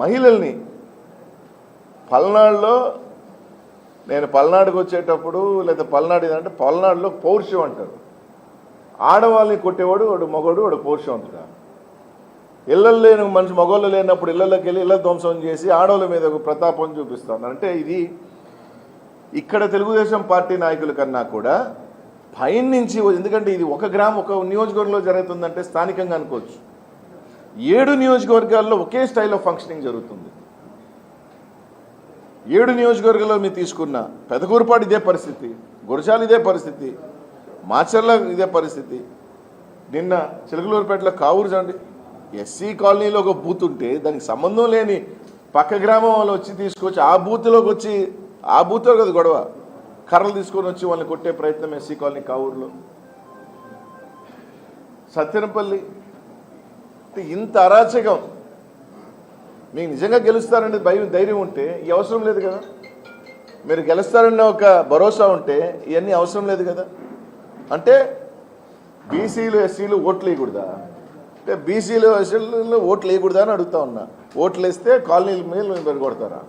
మహిళల్ని. పల్నాడులో నేను పల్నాడుకు వచ్చేటప్పుడు లేదా పల్నాడు అంటే పల్నాడులో పౌరుషం అంటారు. ఆడవాళ్ళని కొట్టేవాడు వాడు మగవాడు వాడు పౌరుషం అంటారు. ఇళ్ళల్లో లేని మనిషి మగవాళ్ళు లేనప్పుడు ఇళ్ళల్లోకి వెళ్ళి ఇళ్ళ ధ్వంసం చేసి ఆడవాళ్ళ మీద ఒక ప్రతాపం చూపిస్తాను. అంటే ఇది ఇక్కడ తెలుగుదేశం పార్టీ నాయకుల కన్నా కూడా పైన నుంచి ఎందుకంటే ఇది ఒక గ్రామం ఒక నియోజకవర్గంలో జరుగుతుందంటే స్థానికంగా అనుకోవచ్చు. ఏడు నియోజకవర్గాల్లో ఒకే స్టైల్ ఆఫ్ ఫంక్షనింగ్ జరుగుతుంది. ఏడు నియోజకవర్గాల్లో మీరు తీసుకున్న పెదకూరుపాటు ఇదే పరిస్థితి గురజాల ఇదే పరిస్థితి మాచర్ల ఇదే పరిస్థితి. నిన్న చిలకలూరుపేటలో కావూరు చూడండి ఎస్సీ కాలనీలో ఒక బూత్ ఉంటే దానికి సంబంధం లేని పక్క గ్రామం వాళ్ళు వచ్చి తీసుకొచ్చి ఆ బూత్లోకి వచ్చి ఆ బూత్లో కదా గొడవ కర్రలు తీసుకొని వచ్చి వాళ్ళని కొట్టే ప్రయత్నం ఎస్సీ కాలనీ కావూరులో. సత్యనపల్లి ఇంత అరాచకం. మీకు నిజంగా గెలుస్తారనే భయం ధైర్యం ఉంటే ఈ అవసరం లేదు కదా? మీరు గెలుస్తారన్న ఒక భరోసా ఉంటే ఇవన్నీ అవసరం లేదు కదా? అంటే బీసీలు ఎస్సీలు ఓట్లు వేయకూడదా? అంటే బీసీలు ఎస్సీలు ఓట్లు వేయకూడదా అని అడుగుతా ఉన్నా. ఓట్లు వేస్తే కాలనీల మీద మీరు